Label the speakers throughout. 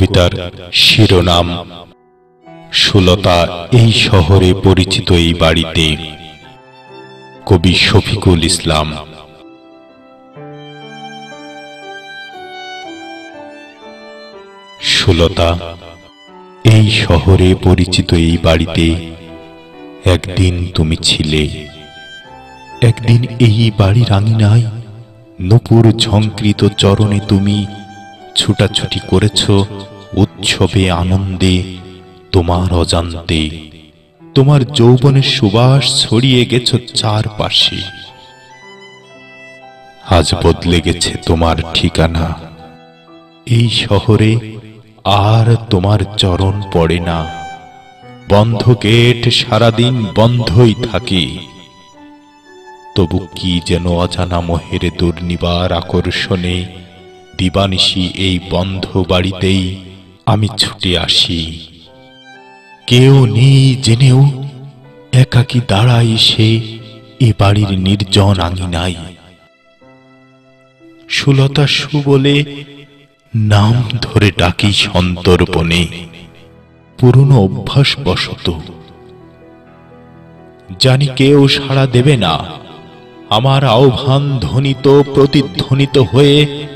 Speaker 1: কবিতার শিরোনাম। সুলতা, এই শহরে পরিচিত এই বাড়িতে। কবি শফিকুল ইসলাম। সুলতা, এই শহরে পরিচিত এই বাড়িতে একদিন তুমি ছিলে। একদিন এই বাড়ির আঙিনায় নপুর ঝঙ্কৃত চরণে তুমি ছুটাছুটি করেছ। উৎসবে আনন্দে তোমার অজান্তে, তোমার যৌবনের সুবাস ছড়িয়ে গেছ চারপাশে। আজ বদলে গেছে তোমার ঠিকানা। এই শহরে আর তোমার চরণ পড়ে না। বন্ধ গেট সারাদিন বন্ধই থাকে। তবু কি যেন অজানা মহের দুর্নিবার আকর্ষণে দিবানিশি এই বন্ধ বাড়িতেই আমি ছুটে আসি। কেউ নেই জেনেও একাকি দাঁড়াই সে এ বাড়ির নির্জন আঙিনাই সুলতা সু বলে, নাম ধরে ডাকি সন্তর্পণে। পুরনো অভ্যাস বশত। জানি কেউ সাড়া দেবে না। আমার আহ্বান ধ্বনিত, প্রতিধ্বনিত হয়ে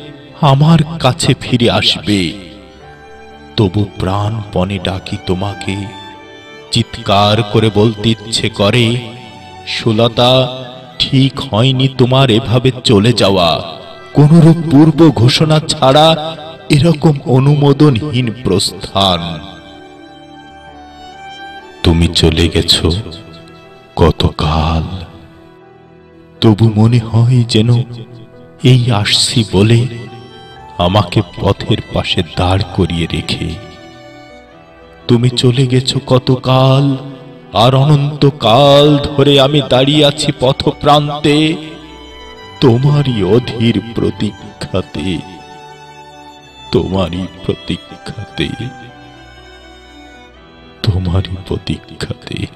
Speaker 1: আমার কাছে ফিরে আসবে। তবু প্রাণপণে ডাকি তোমাকে। চিৎকার করে বলতে ইচ্ছে করে, সুলতা, ঠিক হয়নি তোমার এভাবে চলে যাওয়া। কোনরূপ পূর্ব ঘোষণা ছাড়া এরকম অনুমোদনহীন প্রস্থান। তুমি চলে গেছ কতকাল। তবু মনে হয় যেন এই আসছি বলে আমাকে পথের পাশে দাঁড় করিয়ে রেখে। তুমি চলে গেছো কতকাল, আর অনন্তকাল ধরে আমি দাঁড়িয়ে আছি পথ প্রান্তে তোমারই অধীর প্রতীক্ষাতে, তোমারই প্রতীক্ষাতে তোমারই প্রতীক্ষাতে।